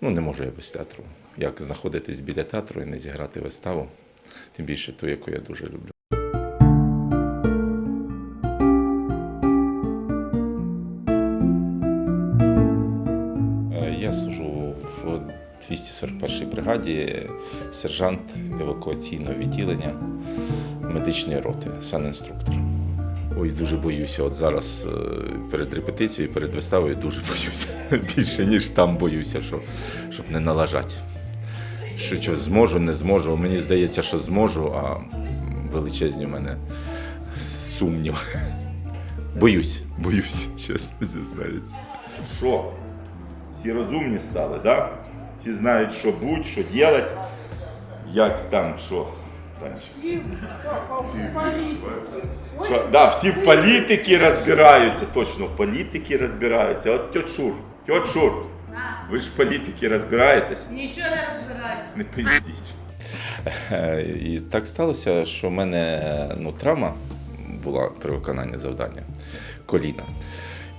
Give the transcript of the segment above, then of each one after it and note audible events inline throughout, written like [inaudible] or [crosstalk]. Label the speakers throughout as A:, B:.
A: Ну, не можу я без театру. Як знаходитись біля театру і не зіграти виставу, тим більше ту, яку я дуже люблю. Е, Я служу в 241-й бригаді, сержант евакуаційного відділення медичної роти, санінструктор. Ой, дуже боюся. От зараз е, перед репетицією, перед виставою дуже [laughs] боюся. Більше, ніж там боюся, що, щоб не налажати. Що, що зможу, не зможу. Мені здається, що зможу, а величезні в мене сумнів. Боюсь, боюсь, чесно зізнаюся.
B: Що? Всі розумні стали, да? Всі знають, що будь, що робити. Як там, що? Танечка? Що, да, всі в політиці розбираються, точно в політиці розбираються. От тьот Шур, тьот Шур, ви ж в політиці розбираєтесь?
C: Нічого не розбираю.
B: Не пиздіть.
A: І так сталося, що в мене ну, травма була при виконанні завдання коліна.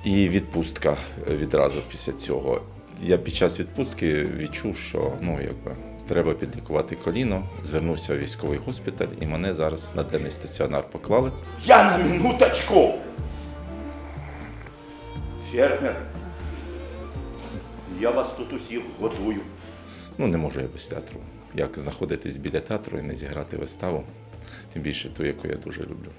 A: І відпустка відразу після цього. Я під час відпустки відчув, що ну, якби, треба підлікувати коліно, звернувся в військовий госпіталь, і мене зараз на денний стаціонар поклали.
B: Я на минуточку. Фермер. Я вас тут усіх готую.
A: Ну, не можу я без театру. Як знаходитись біля театру і не зіграти виставу, тим більше ту, яку я дуже люблю.